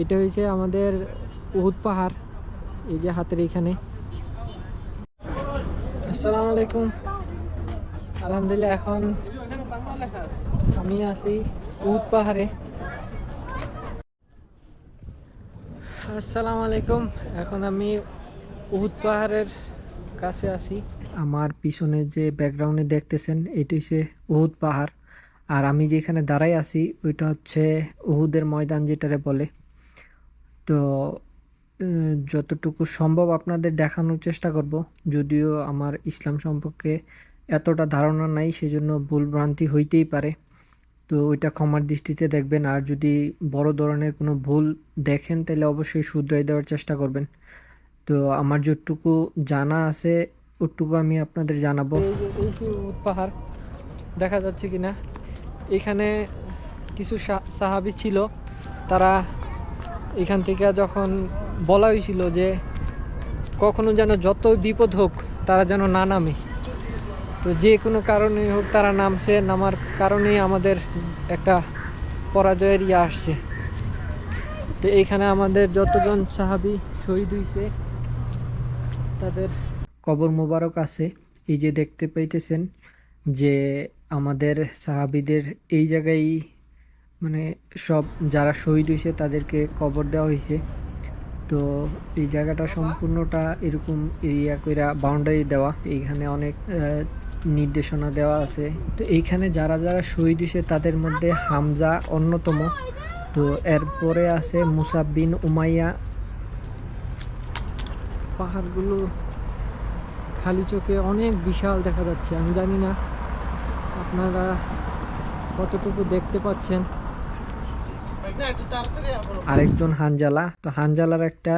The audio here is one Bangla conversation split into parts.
এটা হয়েছে আমাদের উহুদ পাহাড়, এই যে হাতের এখানে আসসালামু আলাইকুম। আলহামদুলিল্লাহ, এখন আমি আছি উহুদ পাহাড়ে। আসসালামু আলাইকুম, এখন আমি উহুদ পাহাড়ের কাছে আছি। আমার পিছনে যে ব্যাকগ্রাউন্ডে দেখতেছেন, এটি হচ্ছে উহুদ পাহাড়। আর আমি যেখানে দাঁড়াই আছি, ওইটা হচ্ছে উহুদের ময়দান যেটারে বলে। তো যতটুকু সম্ভব আপনাদের দেখানোর চেষ্টা করব। যদিও আমার ইসলাম সম্পর্কে এতটা ধারণা নাই, সেজন্য ভুল ভ্রান্তি হইতেই পারে। তো ওইটা ক্ষমার দৃষ্টিতে দেখবেন, আর যদি বড় ধরনের কোনো ভুল দেখেন, তাহলে অবশ্যই শুধরাই দেওয়ার চেষ্টা করবেন। তো আমার যতটুকু জানা আছে, ওটুকু আমি আপনাদের জানাব। পাহাড়, দেখা যাচ্ছে কিনা? এখানে কিছু সাহাবি ছিল, তারা এখান থেকে যখন বলা হয়েছিল যে কখনো যেন যত বিপদ হোক, তারা যেন না নামে। তো যে কোনো কারণে হোক তারা নামছে, নামার কারণেই আমাদের একটা পরাজয়ের ইয়ে আসছে। তো এইখানে আমাদের যতজন সাহাবি শহীদ হয়েছে তাদের কবর মোবারক আছে। এই যে দেখতে পাইতেছেন যে আমাদের সাহাবিদের এই জায়গায় মানে সব যারা শহীদ হয়েছে তাদেরকে কবর দেওয়া হয়েছে। তো এই জায়গাটা সম্পূর্ণটা এরকম এরিয়া কইরা বাউন্ডারি দেওয়া। এইখানে অনেক নির্দেশনা দেওয়া আছে। তো এইখানে যারা যারা শহীদ হয়েছে তাদের মধ্যে হামজা অন্যতম। তো এরপরে আছে মুসাব বিন উমাইয়া। পাহাড়গুলো খালি চোখে অনেক বিশাল দেখা যাচ্ছে, আমি জানি না। আপনারা কতটুকু দেখতে পাচ্ছেন? আরেকজন হানজালা। তো হানজালার একটা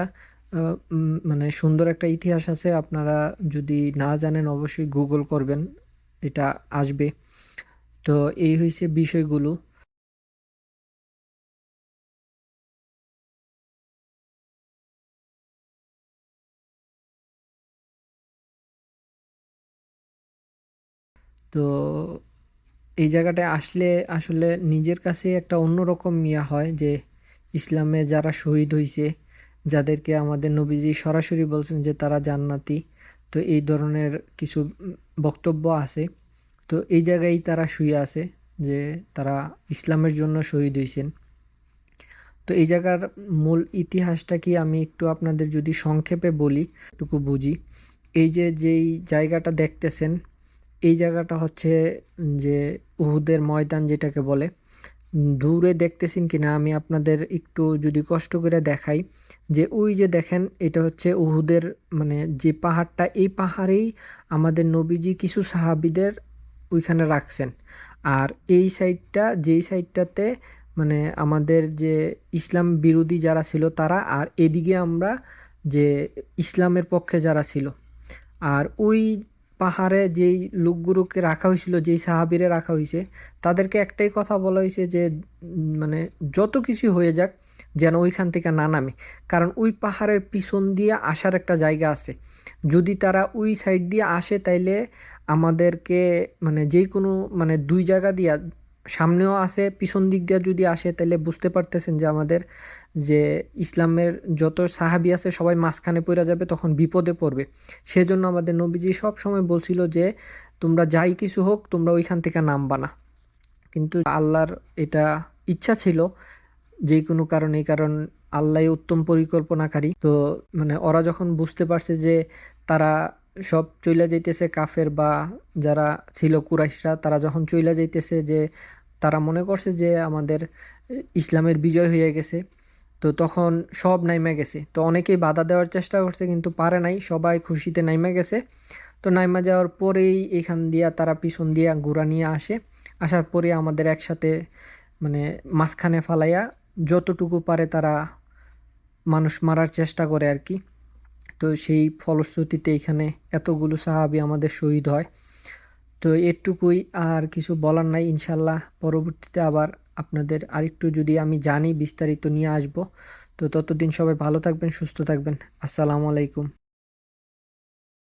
মানে সুন্দর একটা ইতিহাস আছে। আপনারা যদি না জানেন, অবশ্যই গুগল করবেন। এটা আসবে। তো এই হয়েছে বিষয়গুলো। তো এই জায়গাটায় আসলে আসলে নিজের কাছে একটা অন্যরকম ইয়া হয় যে ইসলামে যারা শহীদ হয়েছে যাদেরকে আমাদের নবীজি সরাসরি বলছেন যে তারা জান্নাতি। তো এই ধরনের কিছু বক্তব্য আছে। তো এই জায়গায় তারা শুয়ে আছে যে তারা ইসলামের জন্য শহীদ হয়েছেন তো এই জায়গার মূল ইতিহাসটা কি আমি একটু আপনাদের যদি সংক্ষেপে বলি টুকু বুঝি। এই যে যেই জায়গাটা দেখতেছেন এই জায়গাটা হচ্ছে যে উহুদের ময়দান যেটাকে বলে। দূরে দেখতেছেন কিনা আমি আপনাদের একটু যদি কষ্ট করে দেখাই। যে ওই যে দেখেন, এটা হচ্ছে উহুদের মানে যে পাহাড়টা, এই পাহাড়েই আমাদের নবীজি কিছু সাহাবিদের ওইখানে রাখছেন। আর এই সাইডটা, যেই সাইডটাতে মানে আমাদের যে ইসলাম বিরোধী যারা ছিল তারা, আর এদিকে আমরা যে ইসলামের পক্ষে যারা ছিল। আর ওই পাহাড়ে যেই লোকগুলোকে রাখা হয়েছিল, যেই সাহাবিরে রাখা হয়েছে, তাদেরকে একটাই কথা বলা হয়েছে যে মানে যত কিছু হয়ে যাক যেন ওইখান থেকে না নামে। কারণ ওই পাহাড়ের পিছন দিয়ে আসার একটা জায়গা আছে। যদি তারা ওই সাইড দিয়ে আসে, তাইলে আমাদেরকে মানে যেই কোনো মানে দুই জায়গা দিয়া সামনেও আসে পিছন দিক দিয়ে যদি আসে, তাহলে বুঝতে পারতেছেন যে আমাদের যে ইসলামের যত সাহাবি আছে, সবাই মাঝখানে পড়ে যাবে, তখন বিপদে পড়বে। সেজন্য আমাদের নবীজি সব সময় বলছিল যে, তোমরা যাই কিছু হোক, তোমরা ওইখান থেকে নামবা না। কিন্তু আল্লাহর এটা ইচ্ছা ছিল, যে কোনো কারণে কারণ আল্লাহ উত্তম পরিকল্পনাকারী। তো মানে ওরা যখন বুঝতে পারছে যে তারা সব চইলা যাইতেছে কাফের বা যারা ছিল কুরাইশরা, তারা যখন চইলা যাইতেছে যে তারা মনে করছে যে আমাদের ইসলামের বিজয় হয়ে গেছে, তো তখন সব নাইমা গেছে। তো অনেকেই বাধা দেওয়ার চেষ্টা করছে কিন্তু পারে নাই, সবাই খুশিতে নাইমা গেছে। তো নাইমা যাওয়ার পরেই এখান দিয়া তারা পিছন দিয়া ঘোরা নিয়ে আসে। আসার পরে আমাদের একসাথে মানে মাঝখানে ফালাইয়া যতটুকু পারে তারা মানুষ মারার চেষ্টা করে আর কি। তো সেই ফলশ্রুতিতে এখানে এতগুলো সাহাবি আমাদের শহীদ হয়। তো এটুকুই আর কিছু বলার নাই ইনশাল্লাহ পরবর্তীতে আবার আপনাদের আরেকটু যদি আমি জানি, বিস্তারিত নিয়ে আসব। তো ততদিন সবাই ভালো থাকবেন, সুস্থ থাকবেন। আসসালামু আলাইকুম।